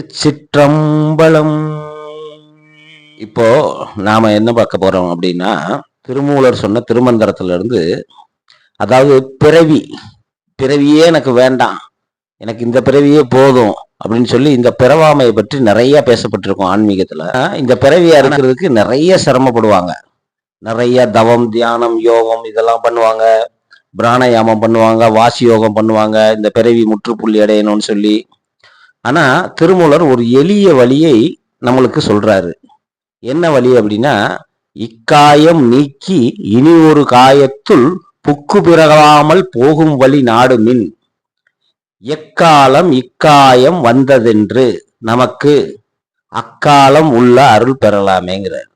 திருச்சிற்றம்பலம். இப்போ நாம என்ன பார்க்க போறோம் அப்படின்னா திருமூலர் சொன்ன திருமந்திரத்துல இருந்து அதாவது பிறவி பிறவியே எனக்கு வேண்டாம் எனக்கு இந்த பிறவியே போதும் அப்படின்னு சொல்லி இந்த பிறவாமையை பற்றி நிறைய பேசப்பட்டிருக்கும் ஆன்மீகத்துல. இந்த பிறவியா இருக்கிறதுக்கு நிறைய சிரமப்படுவாங்க. நிறைய தவம் தியானம் யோகம் இதெல்லாம் பண்ணுவாங்க. பிராணாயாமம் பண்ணுவாங்க வாசி யோகம் பண்ணுவாங்க. இந்த பிறவி முற்றுப்புள்ளி அடையணும்னு சொல்லி ஆனா திருமூலர் ஒரு எளிய வழியை நம்மளுக்கு சொல்றாரு. என்ன வழி அப்படின்னா இக்காயம் நீக்கி இனி ஒரு காயத்துள் புக்கு பிறகாமல் போகும் வழி நாடு மின். எக்காலம் இக்காயம் வந்ததென்று நமக்கு அக்காலம் உள்ள அருள் பெறலாமேங்கிறார்.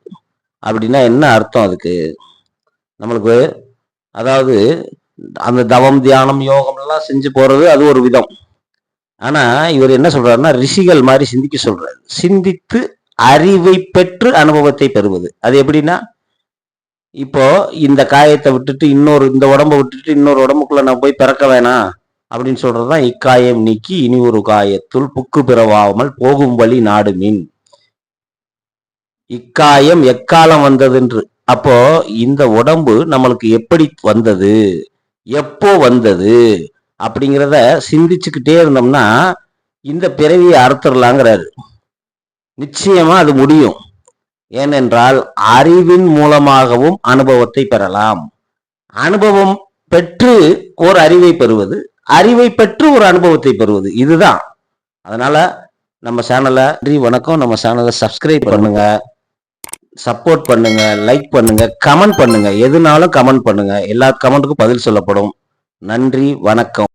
அப்படின்னா என்ன அர்த்தம் அதுக்கு? நம்மளுக்கு அதாவது அந்த தவம் தியானம் யோகம்லாம் செஞ்சு போறது அது ஒரு விதம். ஆனா இவர் என்ன சொல்றாருன்னா ரிஷிகள் மாதிரி சிந்திக்க சொல்றாரு. சிந்தித்து அறிவை பெற்று அனுபவத்தை பெறுவது. அது எப்படின்னா இப்போ இந்த காயத்தை விட்டுட்டு இன்னொரு இந்த உடம்ப விட்டுட்டு இன்னொரு உடம்புக்குள்ள நான் போய் பிறக்க வேணாம் அப்படின்னு சொல்றதுதான் இக்காயம் நீக்கி இனி ஒரு காயத்துள் புக்கு பிறவாமல் போகும் வழி நாடு மீன். இக்காயம் எக்காலம் வந்ததுன்று. அப்போ இந்த உடம்பு நம்மளுக்கு எப்படி வந்தது? எப்போ வந்தது? அப்படிங்கிறத சிந்திச்சுக்கிட்டே இருந்தோம்னா இந்த பிறவியை அறுத்துடலாங்கிறாரு. நிச்சயமா அது முடியும். ஏனென்றால் அறிவின் மூலமாகவும் அனுபவத்தை பெறலாம். அனுபவம் பெற்று ஒரு அறிவை பெறுவது அறிவை பெற்று ஒரு அனுபவத்தை பெறுவது இதுதான். அதனால நம்ம சேனலை நன்றி வணக்கம். நம்ம சேனலை சப்ஸ்கிரைப் பண்ணுங்க. சப்போர்ட் பண்ணுங்க லைக் பண்ணுங்க கமெண்ட் பண்ணுங்க. எதுனாலும் கமெண்ட் பண்ணுங்க. எல்லா கமெண்ட்டுக்கும் பதில் சொல்லப்படும். நன்றி வணக்கம்.